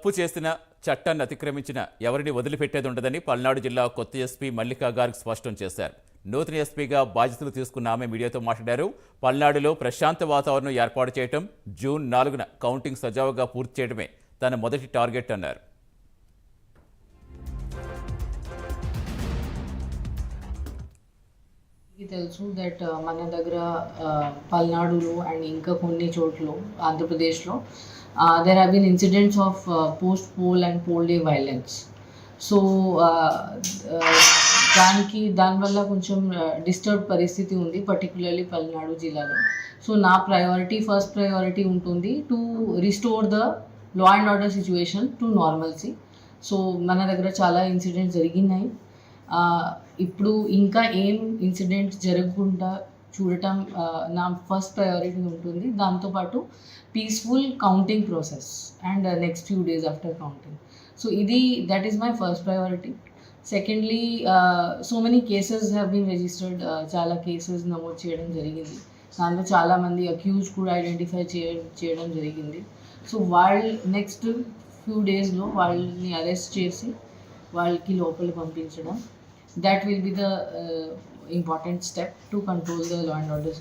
తప్పు చేసిన చట్టాన్ని అతిక్రమించిన ఎవరిని వదిలిపెట్టేది ఉండదని పల్నాడు జిల్లా కొత్త ఎస్పీ మల్లికా గార్గ్ స్పష్టం చేశారు. నూతన ఎస్పీగా బాధ్యతలు తీసుకున్న ఆమె మీడియాతో మాట్లాడారు. పల్నాడులో ప్రశాంత వాతావరణం ఏర్పాటు చేయటం జూన్ నాలుగున కౌంటింగ్ సజావుగా పూర్తి చేయడమే తన మొదటి టార్గెట్ అన్నారు. తెలుసు దట్ uh, మన దగ్గర uh, పల్నాడులో అండ్ ఇంకా కొన్ని చోట్ల ఆంధ్రప్రదేశ్లో there have been incidents of post poll and poll day violence so దానికి దానివల్ల కొంచెం uh, డిస్టర్బ్ పరిస్థితి ఉంది పర్టికులర్లీ పల్నాడు జిల్లాలో. సో నా ప్రయారిటీ ఫస్ట్ ప్రయారిటీ ఉంటుంది to restore the law and order situation to normalcy so మన దగ్గర చాలా ఇన్సిడెంట్స్ జరిగినాయి. ఇప్పుడు ఇంకా ఏం ఇన్సిడెంట్స్ జరగకుండా చూడటం నా ఫస్ట్ ప్రయారిటీ ఉంటుంది. దాంతోపాటు peaceful counting process and next few days after counting so ఇది that is my first priority secondly so many cases have been registered చాలా కేసెస్ నమోదు చేయడం జరిగింది. దాంట్లో చాలామంది అక్యూజ్ కూడా ఐడెంటిఫై చేయడం చేయడం జరిగింది. సో వాళ్ళు నెక్స్ట్ ఫ్యూ డేస్లో వాళ్ళని అరెస్ట్ చేసి వాళ్ళకి లోపల పంపించడం. that will be the uh, important step to control the law and order